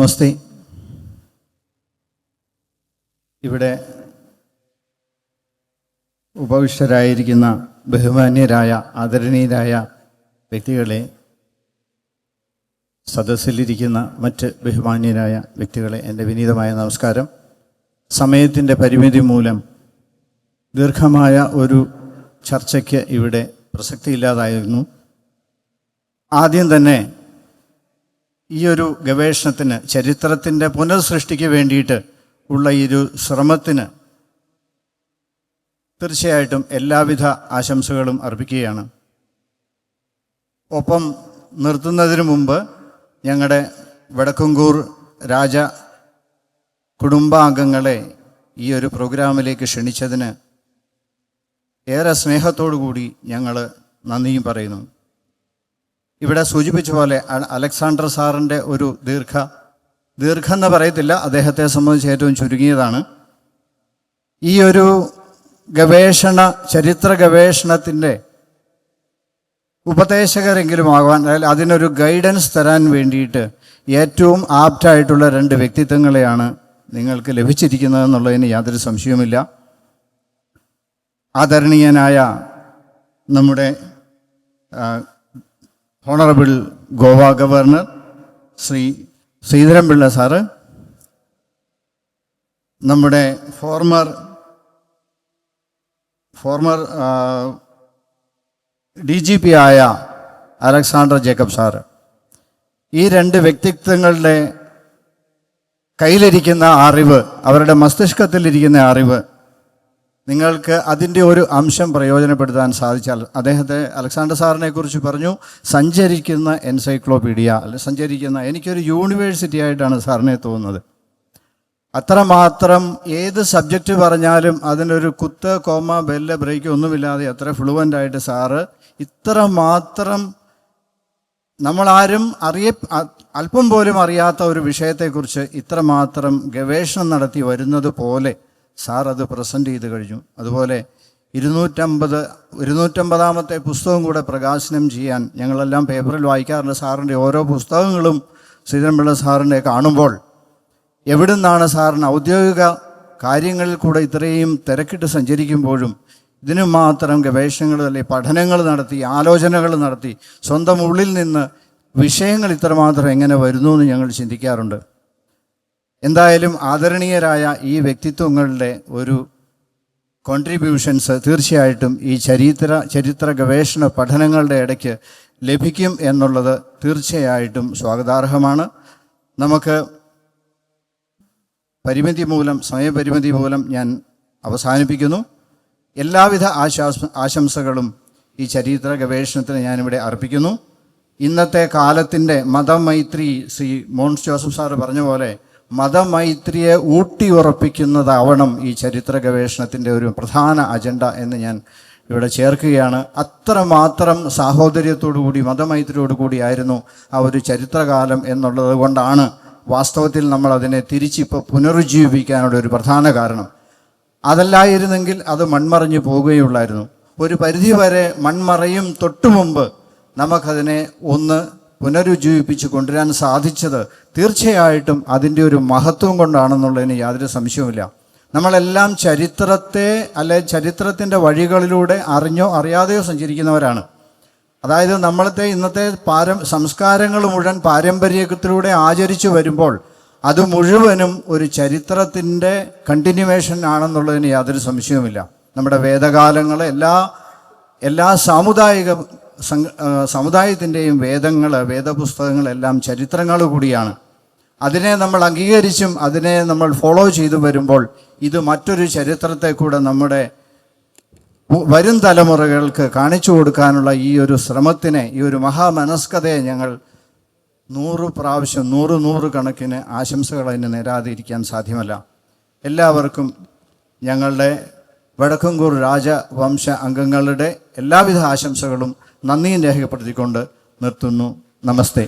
നമസ്തേ. ഇവിടെ ഉപവിഷ്ടരായിരിക്കുന്ന ബഹുമാന്യരായ ആദരണീയരായ വ്യക്തികളെ സദസ്സിലിരിക്കുന്ന മറ്റ് ബഹുമാന്യരായ വ്യക്തികളെ എന്റെ വിനീതമായ നമസ്കാരം. സമയത്തിന്റെ പരിമിതി മൂലം ദീർഘമായ ഒരു ചർച്ചയ്ക്ക് ഇവിടെ പ്രസക്തിയില്ലാതായിരുന്നു. ആദ്യം തന്നെ ഈ ഒരു ഗവേഷണത്തിന് ചരിത്രത്തിന്റെ പുനഃസൃഷ്ടിക്ക് വേണ്ടിയിട്ട് ഉള്ള ഈ ഒരു ശ്രമത്തിന് തീർച്ചയായിട്ടും എല്ലാവിധ ആശംസകളും അർപ്പിക്കുകയാണ്. ഒപ്പം നിർത്തുന്നതിന് മുമ്പ് ഞങ്ങളുടെ വടക്കുംകൂർ രാജ കുടുംബാംഗങ്ങളെ ഈ ഒരു പ്രോഗ്രാമിലേക്ക് ക്ഷണിച്ചതിന് ഏറെ സ്നേഹത്തോടു കൂടി ഞങ്ങൾ നന്ദിയും പറയുന്നു. ഇവിടെ സൂചിപ്പിച്ച പോലെ അലക്സാണ്ടർ സാറിന്റെ ഒരു ദീർഘ ദീർഘം എന്ന് പറയത്തില്ല അദ്ദേഹത്തെ സംബന്ധിച്ച് ഏറ്റവും ചുരുങ്ങിയതാണ്. ഈ ഒരു ഗവേഷണ ചരിത്ര ഗവേഷണത്തിന്റെ ഉപദേശകരെങ്കിലും ആകാൻ അതിനൊരു ഗൈഡൻസ് തരാൻ വേണ്ടിയിട്ട് ഏറ്റവും ആപ്റ്റായിട്ടുള്ള രണ്ട് വ്യക്തിത്വങ്ങളെയാണ് നിങ്ങൾക്ക് ലഭിച്ചിരിക്കുന്നതെന്നുള്ളതിന് യാതൊരു സംശയവുമില്ല. ആദരണീയനായ നമ്മുടെ honourable Goa governor Shri Sreedharan Pillai sir നമ്മുടെ former former D G P ആയ അലക്സാണ്ടർ ജേക്കബ് സാറ് ഈ രണ്ട് വ്യക്തിത്വങ്ങളുടെ കയ്യിലിരിക്കുന്ന അറിവ് അവരുടെ മസ്തിഷ്കത്തിലിരിക്കുന്ന അറിവ് നിങ്ങൾക്ക് അതിന്റെ ഒരു അംശം പ്രയോജനപ്പെടുത്താൻ സാധിച്ചാൽ അദ്ദേഹത്തെ അലക്സാണ്ടർ സാറിനെ കുറിച്ച് പറഞ്ഞു സഞ്ചരിക്കുന്ന എൻസൈക്ലോപീഡിയ അല്ലെ സഞ്ചരിക്കുന്ന എനിക്കൊരു യൂണിവേഴ്സിറ്റി ആയിട്ടാണ് സാറിനെ തോന്നുന്നത്. അത്രമാത്രം ഏത് സബ്ജക്റ്റ് പറഞ്ഞാലും അതിനൊരു കുത്ത് കോമ ബെല്ല് ബ്രേക്ക് ഒന്നുമില്ലാതെ അത്ര ഫ്ലുവന്റ് ആയിട്ട് സാറ് ഇത്ര മാത്രം നമ്മളാരും അറിയ അല്പം പോലും അറിയാത്ത ഒരു വിഷയത്തെക്കുറിച്ച് ഇത്രമാത്രം ഗവേഷണം നടത്തി വരുന്നത് പോലെ സാർ അത് പ്രസന്റ് ചെയ്ത് കഴിഞ്ഞു. അതുപോലെ ഇരുന്നൂറ്റമ്പത് ഇരുന്നൂറ്റമ്പതാമത്തെ പുസ്തകം കൂടെ പ്രകാശനം ചെയ്യാൻ ഞങ്ങളെല്ലാം പേപ്പറിൽ വായിക്കാറുണ്ട്. സാറിന്റെ ഓരോ പുസ്തകങ്ങളും ശ്രീധരൻപിള്ള സാറിനെ കാണുമ്പോൾ എവിടെ നിന്നാണ് സാറിന് ഔദ്യോഗിക കാര്യങ്ങളിൽ കൂടെ ഇത്രയും തിരക്കിട്ട് സഞ്ചരിക്കുമ്പോഴും ഇതിനു മാത്രം ഗവേഷണങ്ങൾ അല്ലെ പഠനങ്ങൾ നടത്തി ആലോചനകൾ നടത്തി സ്വന്തം ഉള്ളിൽ നിന്ന് വിഷയങ്ങൾ ഇത്രമാത്രം എങ്ങനെ വരുന്നു എന്ന് ഞങ്ങൾ ചിന്തിക്കാറുണ്ട്. എന്തായാലും ആദരണീയരായ ഈ വ്യക്തിത്വങ്ങളുടെ ഒരു കോൺട്രിബ്യൂഷൻസ് തീർച്ചയായിട്ടും ഈ ചരിത്ര ചരിത്ര ഗവേഷണ പഠനങ്ങളുടെ ഇടയ്ക്ക് ലഭിക്കും എന്നുള്ളത് തീർച്ചയായിട്ടും സ്വാഗതാർഹമാണ്. നമുക്ക് പരിമിതി മൂലം സമയപരിമിതി മൂലം ഞാൻ അവസാനിപ്പിക്കുന്നു. എല്ലാവിധ ആശാസ് ആശംസകളും ഈ ചരിത്ര ഗവേഷണത്തിന് ഞാനിവിടെ അർപ്പിക്കുന്നു. ഇന്നത്തെ കാലത്തിന്റെ മതമൈത്രി ശ്രീ മോൻസ് ജോസഫ് സാറ് പറഞ്ഞ പോലെ മതമൈത്രിയെ ഊട്ടി ഉറപ്പിക്കുന്നതാവണം ഈ ചരിത്ര ഗവേഷണത്തിന്റെ ഒരു പ്രധാന അജണ്ട എന്ന് ഞാൻ ഇവിടെ ചേർക്കുകയാണ്. അത്രമാത്രം സാഹോദര്യത്തോടു കൂടി മതമൈത്രിയോടു കൂടിയായിരുന്നു ആ ഒരു ചരിത്രകാലം എന്നുള്ളത് കൊണ്ടാണ് വാസ്തവത്തിൽ നമ്മൾ അതിനെ തിരിച്ചിപ്പോൾ പുനരുജ്ജീവിപ്പിക്കാനുള്ള ഒരു പ്രധാന കാരണം. അതല്ലായിരുന്നെങ്കിൽ അത് മൺമറഞ്ഞു പോവുകയുള്ളായിരുന്നു. ഒരു പരിധി വരെ മൺമറയും തൊട്ടുമുമ്പ് നമുക്കതിനെ ഒന്ന് പുനരുജ്ജീവിപ്പിച്ച് കൊണ്ടുവരാൻ സാധിച്ചത് തീർച്ചയായിട്ടും അതിന്റെ ഒരു മഹത്വം കൊണ്ടാണെന്നുള്ളതിന് യാതൊരു സംശയവുമില്ല. നമ്മളെല്ലാം ചരിത്രത്തെ അല്ലെ ചരിത്രത്തിന്റെ വഴികളിലൂടെ അറിഞ്ഞോ അറിയാതെയോ സഞ്ചരിക്കുന്നവരാണ്. അതായത് നമ്മളത്തെ ഇന്നത്തെ പാരം സംസ്കാരങ്ങൾ മുഴുവൻ പാരമ്പര്യത്തിലൂടെ ആചരിച്ചു വരുമ്പോൾ അത് മുഴുവനും ഒരു ചരിത്രത്തിന്റെ കണ്ടിന്യൂവേഷൻ ആണെന്നുള്ളതിന് യാതൊരു സംശയവുമില്ല. നമ്മുടെ വേദകാലങ്ങളെ എല്ലാ എല്ലാ സാമുദായിക സമുദായത്തിന്റെയും വേദങ്ങൾ വേദപുസ്തകങ്ങളെല്ലാം ചരിത്രങ്ങൾ കൂടിയാണ്. അതിനെ നമ്മൾ അംഗീകരിച്ചും അതിനെ നമ്മൾ ഫോളോ ചെയ്തു വരുമ്പോൾ ഇത് മറ്റൊരു ചരിത്രത്തെ കൂടെ നമ്മുടെ വരും തലമുറകൾക്ക് കാണിച്ചു കൊടുക്കാനുള്ള ഈ ഒരു ശ്രമത്തിനെ ഈ ഒരു മഹാമനസ്കതയെ ഞങ്ങൾ നൂറ് പ്രാവശ്യം നൂറ് നൂറ് കണക്കിന് ആശംസകൾ അതിന് നേരാതിരിക്കാൻ സാധ്യമല്ല. എല്ലാവർക്കും ഞങ്ങളുടെ വടക്കുംകൂർ രാജവംശ അംഗങ്ങളുടെ എല്ലാവിധ ആശംസകളും നന്ദിയും രേഖപ്പെടുത്തിക്കൊണ്ട് നിർത്തുന്നു. നമസ്തേ.